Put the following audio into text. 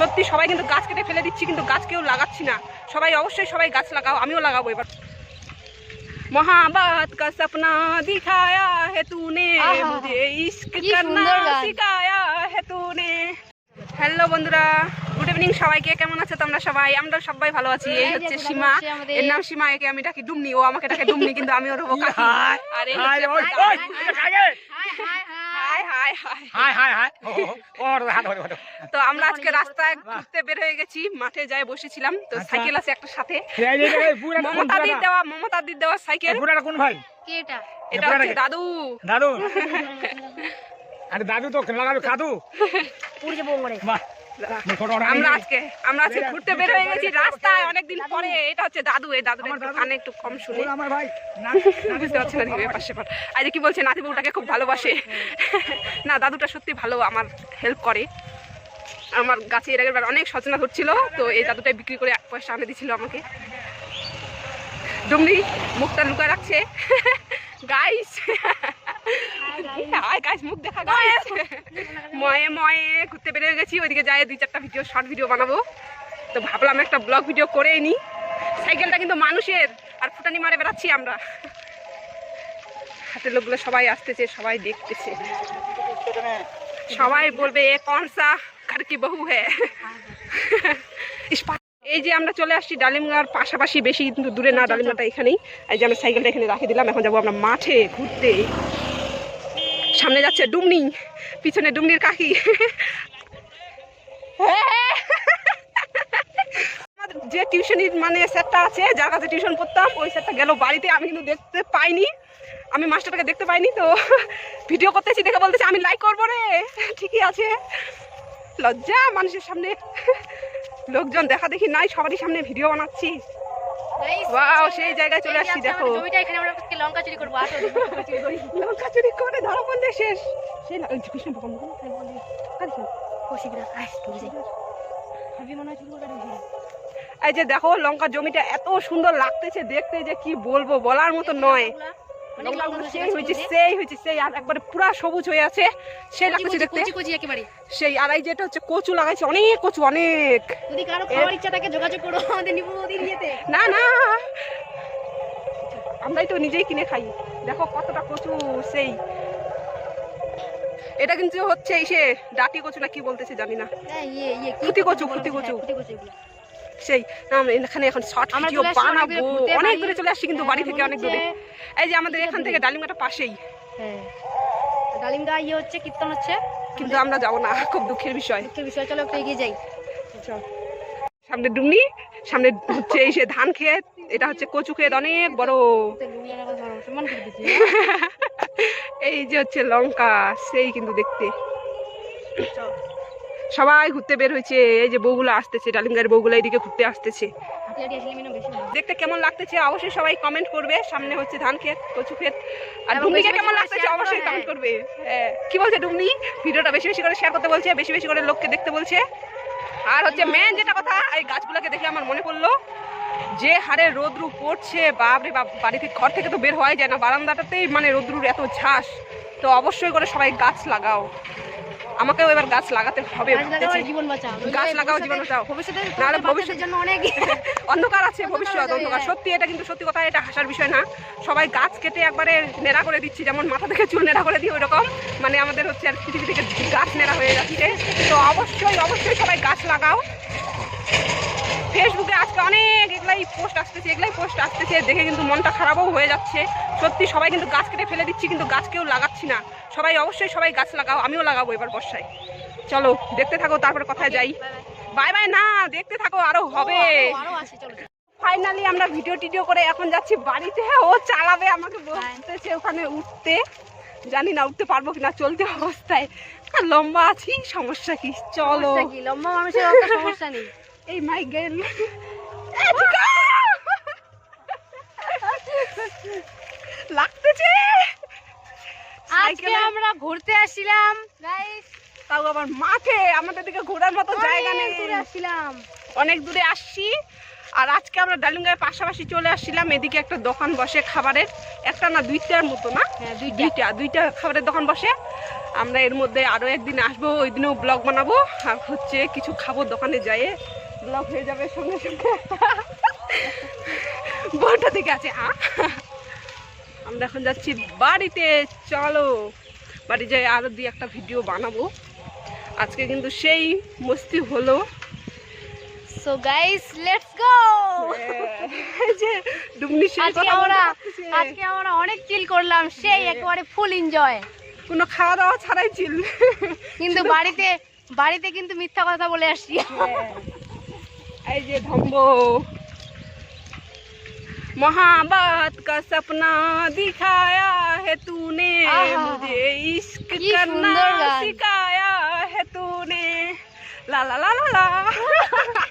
সত্যি সবাই কিন্তু গাছ কেটে ফেলে দিচ্ছি কিন্তু গাছ কেউ লাগাচ্ছি না সবাই অবশ্যই সবাই গাছ লাগাও আমিও লাগাবো এবার मोहब्बत का सपना दिखाया है तूने आहा, मुझे इश्क কি करना সুন্দর গান। सिखाया है तूने হ্যালো বন্ধুরা গুড ইভিনিং সবাইকে কেমন আছো তোমরা সবাই আমরা সবাই ভালো আছি এই এই হচ্ছে দেখো, সীমা হচ্ছে আমাদের- এর নাম সীমা একে আমি ডাকি ডুমনি ও আমাকে ডাকে ডুমনি কিন্তু আমি ওর হবো কাকি হাই আর এই হাই হচ্ছে বসেছিলাম তো সাইকেল আছে একটা সাথে। মমতা দির দেওয়া মমতা দির দেওয়া সাইকেল। এটা দাদু। দাদু? আরে দাদু তো কাদু। পুরি বাহ। আমরা আজকে আমরা আজকে ঘুরতে বের হয়ে গেছি। রাস্তায় অনেকদিন পরে এটা হচ্ছে দাদু এই দাদুর একটু কানে একটু কম শুনে। আমার বুঝতে পারছি না পাশে পার আজ কি বলছে নাতি বউটাকে খুব ভালোবাসে। না দাদুটা সত্যি ভালো আমার হেল্প করে। আমার গাছে এর আগের অনেক সচেনা ধরছিল তো এই দাদুটাই বিক্রি করে এক পয়সা আনে দিছিল আমাকে। ডুমনি মুখটা লুকায় রাখছে। গাইস গাইস মুখ দেখা গাইস ময়ে ময়ে ঘুরতে বেরিয়ে গেছি ওইদিকে যাই দুই চারটা ভিডিও শর্ট ভিডিও বানাবো। তো ভাবলাম একটা ব্লগ ভিডিও করেই নি। সাইকেলটা কিন্তু মানুষের আর ফুটানি মারে বেড়াচ্ছি আমরা। হাতের লোকগুলো সবাই আসতেছে সবাই দেখতেছে। সবাই বলবে এ কোন সা ঘর কি বহু হ্যাঁ এই যে আমরা চলে আসছি ডালিমগার পাশাপাশি বেশি কিন্তু দূরে না ডালিমগাটা এখানেই। এই যে আমরা সাইকেলটা এখানে রাখে দিলাম এখন যাব আমরা মাঠে ঘুরতে। সামনে যাচ্ছে ডুমনি, পিছনে ডুমনির কাকি। যে টিউশনির মানে স্যারটা আছে, যার কাছে টিউশন পড়তাম, ওই স্যারটা গেল বাড়িতে, আমি কিন্তু দেখতে পাইনি। আমি মাস্টারটাকে দেখতে পাইনি, তো ভিডিও করতেছি দেখে বলতেছি, আমি লাইক করব রে। ঠিকই আছে। লজ্জা, মানুষের সামনে। লোকজন দেখা দেখি নাই, সবারই সামনে ভিডিও বানাচ্ছি। Wow, সেই জায়গায় চলে আসছি, দেখো। জমিটা এখানে আমরা আজকে লঙ্কা চুরি করব লঙ্কা চুরি করি। লঙ্কা চুরি করে ধরা পড়লে শেষ। সেই না- কৃষ্ণ ভগবান ঢুকে যাই। মনে হয় চুরি করে এই যে দেখো লঙ্কা জমিটা এত সুন্দর লাগতেছে দেখতে যে কি বলব বলার মতো নয়। অনেক লঙ্কা লঙ্কাগুলো ধরেছে সেই হয়েছে সেই হয়েছে সেই আর একবারে পুরা সবুজ হয়ে আছে। সেই লাগতেছে দেখতে। কচি কচি একেবারে? সেই আর এই যেটা হচ্ছে কচু লাগাইছে অনেক কচু অনেক। যদি কারও খাওয়ার ইচ্ছা থাকে যোগাযোগ করো আমাদের নিপুণ ওদিন না না। আমরাই তো নিজেই কিনে খাই। দেখো কতটা কচু সেই। এটা কিন্তু হচ্ছে এই সে ডাটি কচু না কি বলতেছে জানি না। কচু? খুঁতি হ্যাঁ, কচু। সেই এখানে এখন শর্ট ভিডিও বানাবো। অনেক দূরে চলে আসছি কিন্তু বাড়ি থেকে অনেক দূরে। এই যে আমাদের এখান থেকে ডালিমগাটা পাশেই। হ্যাঁ। ডালিমগা ইয়ে হচ্ছে কীর্তন হচ্ছে। কিন্তু আমরা যাব না খুব দুঃখের বিষয়। দুঃখের বিষয় চলো একটু এগিয়ে যাই। সামনে ডুমনি সামনে হচ্ছে এই সে ধান ক্ষেত এটা হচ্ছে কচু ক্ষেত অনেক বড়। এই যে হচ্ছে লঙ্কা সেই কিন্তু দেখতে। সবাই ঘুরতে বের হয়েছে এই যে বউগুলো আসতেছে ডালিমগাড়ি বউগুলো এইদিকে ঘুরতে আসতেছে। দেখতে কেমন লাগতেছে অবশ্যই সবাই কমেন্ট করবে সামনে হচ্ছে ধান ক্ষেত কচু ক্ষেত। আর ডুমনিকে কেমন লাগতেছে অবশ্যই। কমেন্ট করবে। হ্যাঁ কি বলছে ডুমনি? ভিডিওটা বেশি বেশি করে শেয়ার করতে বলছে বেশি বেশি করে লোককে দেখতে বলছে। আর হচ্ছে মেন যেটা কথা এই গাছগুলোকে দেখে আমার মনে পড়ল যে হারে রোদ্রু পড়ছে বাপরে বাপ বাড়ি থেকে ঘর থেকে তো বের হওয়াই যায় না বারান্দাটাতেই মানে রোদ্রুর এত ঝাঁস। তো অবশ্যই করে সবাই গাছ লাগাও। আমাকেও এবার গাছ লাগাতে হবে গাছ লাগাও জীবন বাঁচাও। ভবিষ্যতে নাহলে ভবিষ্যতের জন্য অনেক অন্ধকার আছে ভবিষ্যৎ অন্ধকার। সত্যি এটা কিন্তু সত্যি কথা এটা হাসার বিষয় না। সবাই গাছ কেটে একবারে নেড়া করে দিচ্ছি যেমন মাথা থেকে চুল নেড়া করে দিই ওইরকম। মানে আমাদের হচ্ছে আর পৃথিবী থেকে গাছ নেড়া হয়ে যাচ্ছে। তো অবশ্যই অবশ্যই সবাই গাছ লাগাও। এগুলাই পোস্ট আসতেছে এগুলাই পোস্ট আসতেছে দেখে কিন্তু মনটা খারাপও হয়ে যাচ্ছে। সত্যি সবাই কিন্তু গাছ কেটে ফেলে দিচ্ছি কিন্তু গাছ কেউ লাগাচ্ছি না। সবাই অবশ্যই সবাই গাছ লাগাও আমিও লাগাবো এবার বর্ষায়। চলো দেখতে থাকো তারপরে কথায় যাই। বাই বাই না দেখতে থাকো আরও হবে। ফাইনালি আমরা ভিডিও টিডিও করে এখন যাচ্ছি বাড়িতে। ও চালাবে আমাকে বলতেছে ওখানে উঠতে। জানি না উঠতে পারব কিনা চলতে অবস্থায়। আর লম্বা আছি সমস্যা কি? চলো। লম্বা মানুষের সমস্যা নেই। এই মাই গেল লাগতেছে। আজকে আমরা ঘুরতে আসছিলাম। তাও আবার মাঠে। আমাদের দিকে ঘোরার মতো জায়গা নেই। আসছিলাম। অনেক দূরে আসছি। আর আজকে আমরা ডালিমগাঁয়ের পাশাপাশি চলে আসছিলাম। এদিকে একটা দোকান বসে খাবারের। একটা না দুইটার মতো না? হ্যাঁ দুইটা। দুইটা দুইটা খাবারের দোকান বসে। আমরা এর মধ্যে আরও একদিন আসব। ওই দিনেও ব্লগ বানাবো। আর হচ্ছে কিছু খাব দোকানে যাই ব্লগ হয়ে যাবে সঙ্গে সঙ্গে। বউটা থেকে আছে হ্যাঁ আমরা এখন যাচ্ছি বাড়িতে চলো। বাড়ি যাই আরও দিয়ে একটা ভিডিও বানাবো। আজকে কিন্তু সেই মস্তি হলো। সো গাইস লেটস গো যে ডুমনি আজকে আমরা আজকে আমরা অনেক চিল করলাম সেই একেবারে ফুল এনজয় কোনো খাওয়া দাওয়া ছাড়াই ছিল কিন্তু বাড়িতে বাড়িতে কিন্তু মিথ্যা কথা বলে আসছি। এই যে ধম্ব मोहब्बत का सपना दिखाया है तूने आहा। मुझे इश्क की करना सुंदर गान। सिखाया है तूने ला ला ला ला ला